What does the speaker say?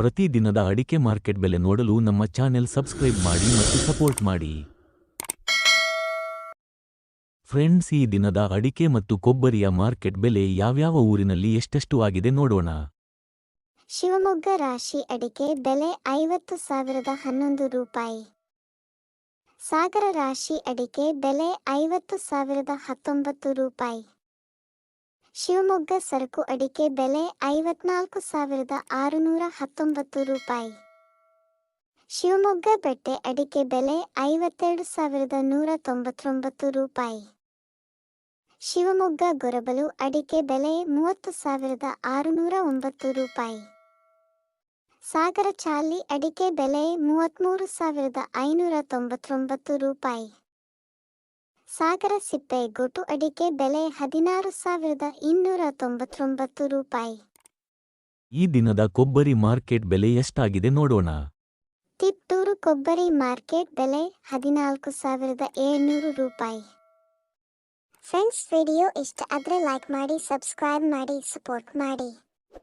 ಪ್ರತಿ ದಿನದ ಅಡಿಕೆ ಮಾರ್ಕೆಟ್ ಬೆಲೆ ನೋಡಲು ನಮ್ಮ ಚಾನೆಲ್ ಸಬ್ಸ್ಕ್ರೈಬ್ ಮಾಡಿ ಮತ್ತು ಸಪೋರ್ಟ್ ಮಾಡಿ. ಫ್ರೆಂಡ್ಸ್, ಈ ದಿನದ ಅಡಿಕೆ ಮತ್ತು ಕೊಬ್ಬರಿಯ ಮಾರ್ಕೆಟ್ ಬೆಲೆ ಯಾವ್ಯಾವ ಊರಿನಲ್ಲಿ ಎಷ್ಟೆಷ್ಟು ಆಗಿದೆ ನೋಡೋಣ. ಶಿವಮೊಗ್ಗ ರಾಶಿ ಅಡಿಕೆ ಬೆಲೆ ಐವತ್ತು ಸಾವಿರದ ಹನ್ನೊಂದು ರೂಪಾಯಿ. ಸಾಗರ ರಾಶಿ ಅಡಿಕೆ ಬೆಲೆ ಐವತ್ತು ಸಾವಿರದ ಹತ್ತೊಂಬತ್ತು ರೂಪಾಯಿ. ಶಿವಮೊಗ್ಗ ಸರಕು ಅಡಿಕೆ ಬೆಲೆ ಐವತ್ನಾಲ್ಕು ಸಾವಿರದ ಆರುನೂರ ಹತ್ತೊಂಬತ್ತು ರೂಪಾಯಿ. ಶಿವಮೊಗ್ಗ ಬೆಟ್ಟೆ ಅಡಿಕೆ ಬೆಲೆ ಐವತ್ತೆರಡು ಸಾವಿರದ ನೂರ ತೊಂಬತ್ತೊಂಬತ್ತು ರೂಪಾಯಿ. ಶಿವಮೊಗ್ಗ ಗೊರಬಲು ಅಡಿಕೆ ಬೆಲೆ ಮೂವತ್ತು ಸಾವಿರದ ಆರುನೂರ ಒಂಬತ್ತು ರೂಪಾಯಿ. ಸಾಗರ ಚಾಲಿ ಅಡಿಕೆ ಬೆಲೆ ಮೂವತ್ತ್ಮೂರು ಸಾವಿರದ ಐನೂರ ತೊಂಬತ್ತೊಂಬತ್ತು ರೂಪಾಯಿ. ಸಾಗರ ಸಿಪ್ಪೆ ಗೊಟು ಅಡಿಕೆ ಬೆಲೆ ಹದಿನಾರು ಸಾವಿರದ ಇನ್ನೂರ ತೊಂಬತ್ತೊಂಬತ್ತು ರೂಪಾಯಿ. ಈ ದಿನದ ಕೊಬ್ಬರಿ ಮಾರ್ಕೆಟ್ ಬೆಲೆ ಎಷ್ಟಾಗಿದೆ ನೋಡೋಣ. ತಿಪ್ಟೂರು ಕೊಬ್ಬರಿ ಮಾರ್ಕೆಟ್ ಬೆಲೆ ಹದಿನಾಲ್ಕು ಸಾವಿರದ ಏಳ್ನೂರು ರೂಪಾಯಿ. ಫ್ರೆಂಡ್ಸ್ ವಿಡಿಯೋ ಇಷ್ಟ ಆದರೆ ಲೈಕ್ ಮಾಡಿ ಸಬ್ಸ್ಕ್ರೈಬ್ ಮಾಡಿ ಸಪೋರ್ಟ್ ಮಾಡಿ.